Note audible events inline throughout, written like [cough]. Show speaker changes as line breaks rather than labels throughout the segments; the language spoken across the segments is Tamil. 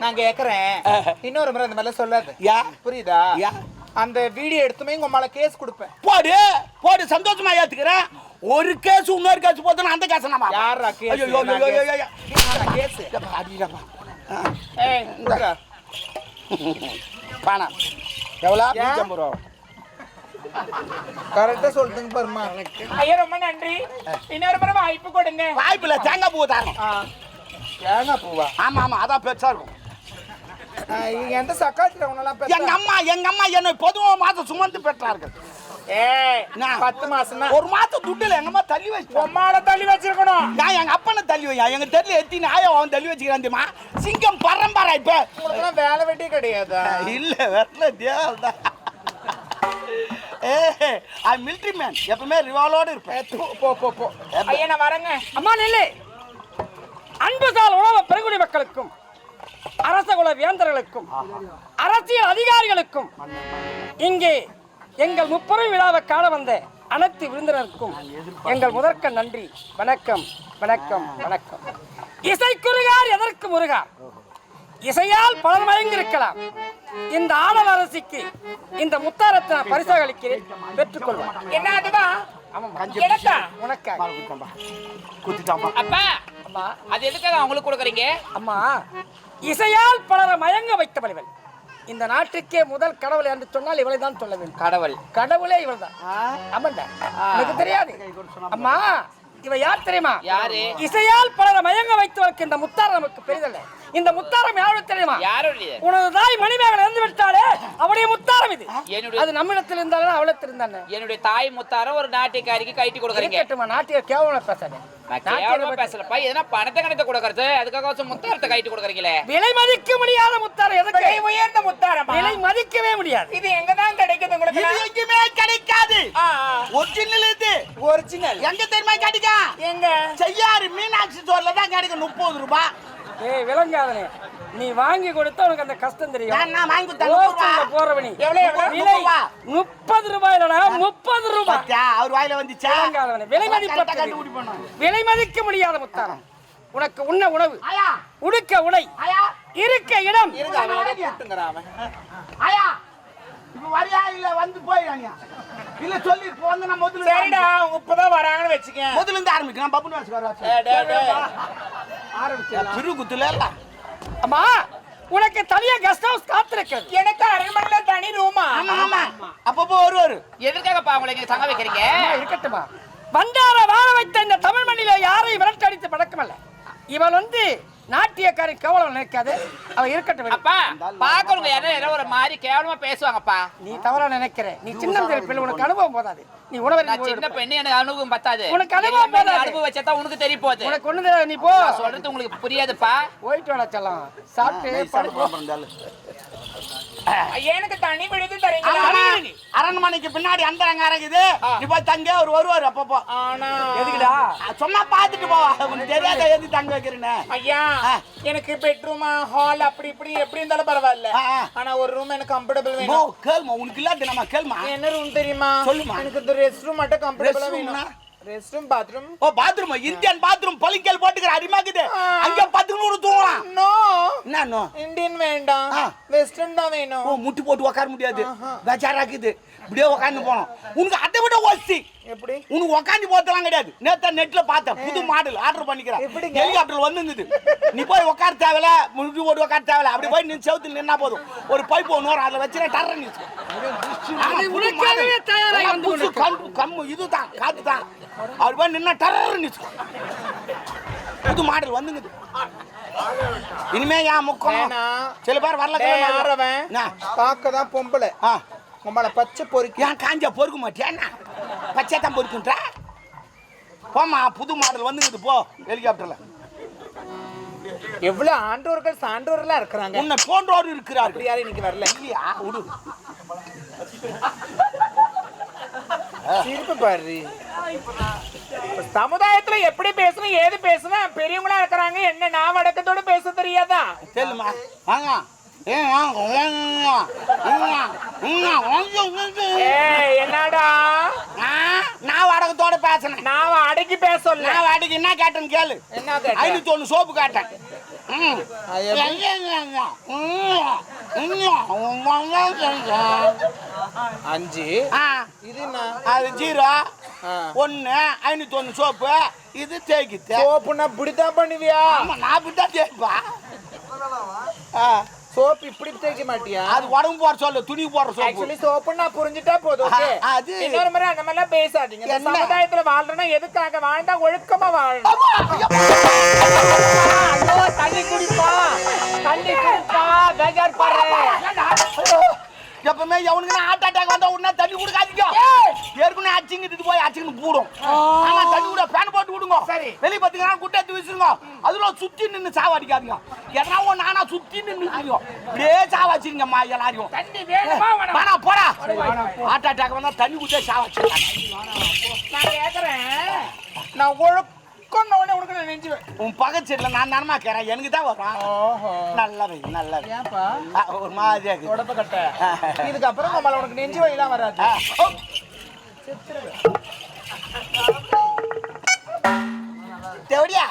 நான் கேக்குறேன். [laughs] இன்னொரு முறை இந்த மாதிரிலாம் சொல்லாது.
யா?
புரியுதா?
யா?
அந்த வீடியோ எடுத்துமே உங்க மேல கேஸ் கொடுப்பேன்.
போடு போடு சந்தோஷமா ஏத்துக்கிறேன். ஒரு கேஸ் இன்னொரு கேஸ் போதும் அந்த கேஸ் நம்ம
யாரா கேஸ்?
ஐயோ ஐயோ ஐயோ ஐயோ
கேஸ்.
அடிடப்பா
ஏய் இந்தா.
பணம் எவ்வளோ? நூற்றம்பது ரூபா.
கரெக்டா சொல்லுங்க பாருமா ஐயா ரொம்ப நன்றி. இன்னொரு முறை வாய்ப்பு கொடுங்க.
வாய்ப்பில்ல தேங்காய் பூ தரணும்.
ஆ. தேங்காய் பூவா?
ஆமா ஆமா அதான் பெருசா இருக்கும்.
எந்த சக்காத்துல உன்னெல்லாம்
எங்க அம்மா எங்க அம்மா என்னை பொதுவா மாசம் சுமந்து பெற்றார்கள்?
பத்து மாசம்
ஒரு மாசம் துட்டுல எங்க அம்மா தள்ளி வச்சு
உம்மால தள்ளி வச்சிருக்கணும்.
நான் எங்க அப்பனை தள்ளி வையா? எங்க தெருல எத்தி நாய அவன் தள்ளி வச்சுக்கிறான் தெரியுமா? சிங்கம் பரம்பரை இப்ப.
உங்களுக்குலாம் வேலை வெட்டி கிடையாதா?
இல்ல வரல தேவதா ஏ ஐ மிலிட்ரி மேன் எப்பவுமே ரிவாலோட இருப்பேன்.
போ போ போ. ஐயா நான் வரேங்க.
அம்மா நெல்லு. அன்புசால் உணவு பெருங்குடி மக்களுக்கும். அரச குல வேந்தர்களுக்கும் அரசியல் அதிகாரிகளுக்கும் இங்கே எங்கள் முப்பெரும் விழாவை காண வந்த அனைத்து விருந்தினருக்கும் எங்கள் முதற்க நன்றி. வணக்கம் வணக்கம் வணக்கம். இசைக்குருகார் எதற்கு முருகார் இசையால் பலர் மயங்கிருக்கலாம் இந்த ஆடல் அரசிக்கு இந்த முத்தாரத்தை பரிசாக அளிக்கிறேன் பெற்றுக்கொள்வேன்
என்ன
அப்பா
அம்மா
அது எதுக்காக அவங்களுக்கு கொடுக்குறீங்க?
அம்மா இசையால் பலரை மயங்க வைத்தவள் இந்த நாட்டுக்கே முதல் கடவுள் என்று சொன்னால் இவளை தான் சொல்ல வேண்டும்
கடவுள்.
கடவுளே இவள் தான் ஆமாண்டா. எனக்கு தெரியாது. அம்மா இவ யார் தெரியுமா?
யாரு?
இசையால் பலரை மயங்க வைத்தவளுக்கு இந்த முத்தாரம் நமக்கு பெரிதல்ல. இந்த முத்தாரம் யாரு தெரியுமா? உனது தாய் மணிமேகலை இறந்து விட்டாலே அவருடைய முத்தாரம் இது.
என்னுடைய-
அது நம்மிடத்தில் இருந்தாலும் அவளத்தில் இருந்தானே?
என்னுடைய தாய் முத்தார ஒரு நாட்டுக்காரிக்கு கைட்டி கொடுக்குறீங்க.
இருக்கட்டுமா நாட்டிய கேவலம் பேசாதே.
பேசலப்பா. எதனா பணத்தை கணத்தை கொடுக்கறது? அதுக்காக முத்தாரத்தை கைட்டி கொடுக்குறீங்களே.
விலை மதிக்க முடியாத முத்தாரம் எதுக்கு?
உயர்ந்த முத்தாரமா?
விலை மதிக்கவே முடியாது.
இது எங்க தான் கிடைக்குது
கிடைக்காது. ஒரிஜினல் இது.
ஒரிஜினல்
எங்க தெரியுமா கிடைக்கும்
எங்க?
செய்யாறு மீனாட்சி ஸ்டோர்ல தான் கிடைக்கும் முப்பது ரூபாய்
ஏய் விளங்காதனே. நீ வாங்கி கொடுத்தா உனக்கு அந்த கஷ்டம் தெரியும்.
நான் வாங்கி ரூபாய்.
போறவனி? விலை
முப்பது ரூபா.
முப்பது ரூபாய்
அவர் வாயில வந்துச்சா?
விளங்காதவனே. விலை
கண்டுபிடிப்பணும்.
விலை மதிக்க முடியாத முத்தாரம் உனக்கு உண்ண உணவு. உடுக்க உடை. இருக்க இடம்.
இப்ப வரியா இல்ல வந்து போயிடாங்க. இல்ல சொல்லி இப்போ வந்து நான் முதல்ல
சரிடா அவங்க இப்பதான் வராங்கன்னு வச்சுக்க
முதல்ல இருந்து ஆரம்பிக்கலாம் பப்புனு வாசி
டேய், டேய், டேய்.
ஆரம்பிச்சு திரு குத்துல இல்ல.
அம்மா உனக்கு தனியா கெஸ்ட் ஹவுஸ் காத்திருக்கிறது
எனக்கு அரண்மனையில தனி ரூமா
ஆமா ஆமா. அப்பப்போ வருவாரு
எதுக்காகப்பா அவங்களை இங்க தங்க வைக்கிறீங்க?
இருக்கட்டுமா வந்தார வாழ வைத்த இந்த தமிழ் மண்ணில யாரையும் விரட்டடித்து பழக்கமல்ல. இவள் வந்து நாட்டியக்காரி கவலம் நினைக்காது. அவ இருக்கட்டும்.
அப்பா பாக்குறவங்க யாரும் யாரோ ஒரு மாதிரி கேவலமா பேசுவாங்கப்பா.
நீ தவறா நினைக்கிற. நீ சின்ன பிள்ளை. உனக்கு அனுபவம் போதாது. நீ உணவு
சின்ன பெண்ணு எனக்கு அனுபவம் பத்தாது.
உனக்கு அனுபவம் போதாது.
அனுபவம் வச்சா உனக்கு தெரிய போகுது
உனக்கு ஒண்ணு தெரியாது, நீ போ.
சொல்றது உங்களுக்கு புரியாதுப்பா.
போயிட்டு வேணா செல்லம். சாப்பிட்டு
எனக்கு தனி விடுதி தரீங்களா?
ஆமா. அரண்மனைக்கு பின்னாடி அந்த அங்க இருக்குது நீ போய் தங்க அவர் வருவாரு அப்பப்போ.
ஆனா.
எதுக்குடா?
சொன்னா பாத்துட்டு போவா உனக்கு தெரியாத எது தங்க வைக்கிறேன்னு?
ஐயா. எனக்கு பெட்ரூமா ஹால் அப்படி இப்படி எப்படி இருந்தாலும் பரவாயில்ல. ஆனா ஒரு ரூம் எனக்கு கம்ஃபர்டபிள் வேணும்.
கேள்மா உனக்கு இல்லாத நம்ம கேள்மா?
என்ன ரூம் தெரியுமா?
சொல்லுமா.
எனக்கு இந்த ரெஸ்ட் ரூம் மட்டும் கம்ஃபர்டபிளா? வேணும். ரெஸ்ட் ரூம் பாத்ரூம்
ஓ பாத்ரூம் இந்தியன் பாத்ரூம் பளிங்கல் போட்டுக்கிற அடிமாக்குது. அங்க பத்து நூறு தூங்கலாம்.
நோ
என்ன நோ?
இந்தியன் வேண்டாம். வெஸ்டர்ன் தான் வேணும்.
ஓ முட்டி போட்டு உட்கார முடியாது. பேச்சாராக்குது இப்படியே உட்காந்து போனோம். உனக்கு அதை விட ஒஸ்தி
எப்படி?
உனக்கு உட்காந்து போத்தலாம் கிடையாது. நேத்தா நெட்ல பார்த்தேன். புது மாடல் ஆர்டர் பண்ணிக்கிறேன்? ஹெலிகாப்டர் வந்துருந்தது. நீ போய் உட்கார தேவையில்ல முட்டி போட்டு உட்கார தேவையில்ல. அப்படி போய் நீ செவுத்துல நின்னா போதும். ஒரு பைப் ஒன்று வரும். அதில் வச்சுனா டர்ற
கொண்டிருக்கிறது.
கம்மு இதுதான் காத்து தான் அவர் போய் நின்னா டர்ற நிச்சு புது மாடல் வந்துங்குது இனிமே ஏன் முக்கம். சில பேர் வரல
டேய்,
கிளம்ப.
யார் அவன்?
என்ன?
பார்க்க தான் பொம்பளை.
ஆ.
உங்களை பச்சை பொறுக்கி.
ஏன் காஞ்சா பொறுக்க மாட்டியா என்ன? பச்சை தான் பொறுக்குன்றா? போம்மா புது மாடல் வந்துங்குது போ ஹெலிகாப்டர்ல.
எவ்வளவு ஆண்டோர்கள் சான்றோர்களா இருக்கிறாங்க?
உன்னை போன்றோர் இருக்கிறார்கள்.
அப்படி யாரும் இன்னைக்கு வரல.
இல்லையா? விடு
சிரிப்பு பாரு. சமுதாயத்துல எப்படி பேசணும் ஏது பேசணும் பெரியவங்களா இருக்கிறாங்க என்ன நான் வடக்கத்தோட பேச தெரியாதா?
தெரியுமா வாங்க.
என்னடா?
நான் வடகத்தோட பேசினேன்.
நான் அடக்கி பேச சொல்ல
நான் வாடகை என்ன கேட்டேன்னு கேளு.
என்ன?
ஐநூத்தி ஒண்ணு சோப்பு கேட்டேன்.
அஞ்சு. இது
அது ஜீரோ. ஒண்ணு ஐநூத்தி ஒண்ணு சோப்பு. இது தேய்க்குது
சோப்புனா இப்படித்தான் பண்ணுவியா?
நான் அப்படித்தான் தேய்ப்பா ஆ,
சோப்பு இப்படி தேய்க்க மாட்டியா?
அது உடம்பு போற சொல்லு துணி போடுற சோப்பு.
ஆக்சுவலி சோப்பு நான் புரிஞ்சுட்டா போதும்?
ஆ, அது-
இன்னொரு முறை அந்த மாதிரிலாம் பேசாதீங்க. இந்த? சமுதாயத்துல வாழ்றோம்னா எதுக்காக வாழ்ந்தா ஒழுக்கமா வாழணும்
ஐயோ.
தண்ணி குடிப்பா தண்ணி குடிப்பா பேஜார் பாரு.
எப்பவுமே எவனுக்கு ஹார்ட் அட்டாக் வந்தா உடனே தண்ணி கொடுக்காதீங்க. ஏற்கனவே அச்சிங்கிட்டு போய் அச்சிங்கன்னு போடும் ஆமா தண்ணி வெளிய பாத்தீங்கன்னா குட்டை எடுத்து வீசுங்க அதுல சுத்தி நின்னு சாவடிக்காதீங்க எதனா ஒண்ணு நானா சுத்தி நின்னு இப்படியே சாவச்சிருங்கம்மா எல்லாரையும்? வேணா போடா. ஹார்ட் அட்டாக் வந்தா தண்ணி குடிச்சே சாவச்சிருக்காங்க
நான் ஒழுக்கம் உடனே உனக்கு நான் நெஞ்சுவேன்.
உன் பக்கச்சேரியில நான் தானமா கேறேன் எனக்கு தான் வரும். நல்லவை நல்லவை. ஒரு மாதிரியா இருக்கு.
உடம்ப கட்ட. இதுக்கப்புறம் நம்மள உனக்கு நெஞ்சு வலிலாம் வராது.
தேவடியா?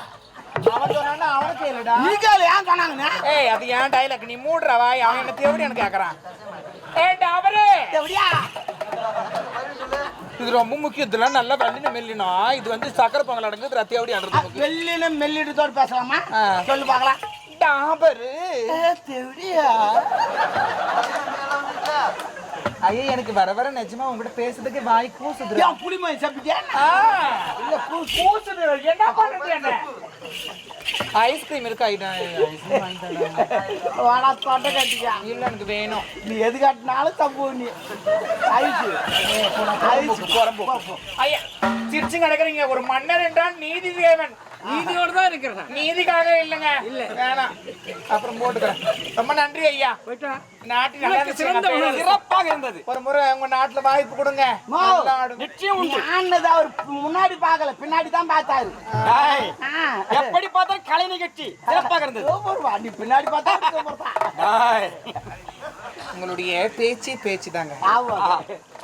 அவன் சொன்னா அவனுக்கு இல்லடா
நீ கேளு ஏன் சொன்னாங்கன்னு
ஏய் அது ஏன் டைலாக் நீ மூடுற வாய் அவன் என்ன கேக்குறான். ஏய்
தேவடியா?
இது ரொம்ப முக்கியம் இதெல்லாம் நல்லா வள்ளின மெல்லினா. இது வந்து சக்கரை பொங்கல் அடங்குது ரத்தி அப்படி அடங்குது
வெள்ளின மெல்லிடுதோடு பேசலாமா?
ஆ.
சொல்லு பார்க்கலாம்.
டாபரு
தேவடியா?
ஐயா எனக்கு வர வர நிஜமா உங்ககிட்ட பேசுறதுக்கு வாய் கூசுது
ஏன் புளிமை சாப்பிட்டியா
இல்ல கூசுது. என்ன பண்றது என்ன?
ஐஸ்கிரீம் இருக்கு ஐடா ஐஸ்கிரீம் வாங்கிட்டாடா
வாடா தொட்டை கட்டியா
இல்ல எனக்கு வேணும்.
நீ எது காட்டினாலும் தப்பு நீ ஐசு ஐசு குறம்பு
ஐயா சிரிச்சு கிடக்குறீங்க ஒரு மன்னர் என்றால் நீதி தேவன்.
நீதியோடு தான் இருக்கிறேன்.
நீதிக்காக இல்லைங்க. இல்ல. வேணாம்.
அப்புறம் போட்டுக்கிறேன்.
ரொம்ப நன்றி ஐயா.
போயிட்டா?
நாட்டு நல்லா
உனக்கு
இருந்துச்சு.
சிறந்த
நான்
உணவு.
சிறப்பாக இருந்தது. ஒரு முறை உங்க நாட்டுல வாய்ப்பு கொடுங்க.
நிச்சயம் உண்டு. ஆனது அவர் முன்னாடி பார்க்கல. பின்னாடி தான் பார்த்தாரு.
எப்படி பார்த்தா கலை நிகழ்ச்சி. சிறப்பாக இருந்தது.
நீ பின்னாடி பார்த்தா.
உங்களுடைய பேச்சு பேச்சு தாங்க.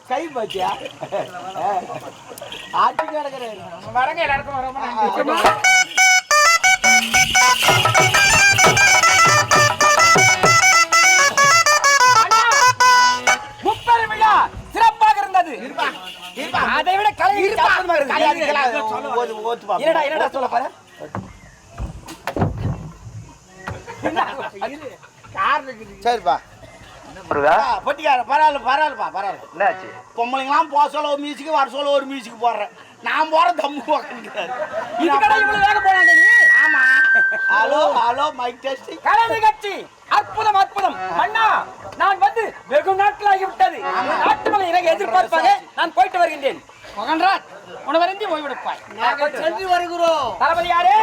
கை பாத்தியா? ஆட்டி கிடக்குறேன்.
வரங்க எல்லாருக்கும்
இருந்தது. அதை விட கலை என்னடா என்னடா சொல்ல பாரு
சரிப்பா பொட்டிக்கார பரவாயில்ல பரவாயில்லப்பா பரவாயில்ல.
என்னாச்சு?
பொம்பளைங்களாம் போக சொல்ல ஒரு மியூசிக் வர சொல்ல ஒரு மியூசிக் போடுறேன். நான் போற தம்மு உக்காந்துக்கிறாரு.
இதுக்கடா இவ்வளவு வேக போனாங்க நீ?
ஆமா. ஹலோ ஹலோ மைக் டெஸ்டிங்
கலை நிகழ்ச்சி அற்புதம் அற்புதம். அண்ணா நான் வந்து வெகு நாட்களாகி விட்டது நாட்டு மலை இறங்க எதிர்பார்ப்பாங்க நான் போயிட்டு வருகின்றேன். மகன்ராஜ் உணவருந்தி ஓய்வெடுப்பாய்.
சென்று வருகிறோம்.
தளபதி யாரு?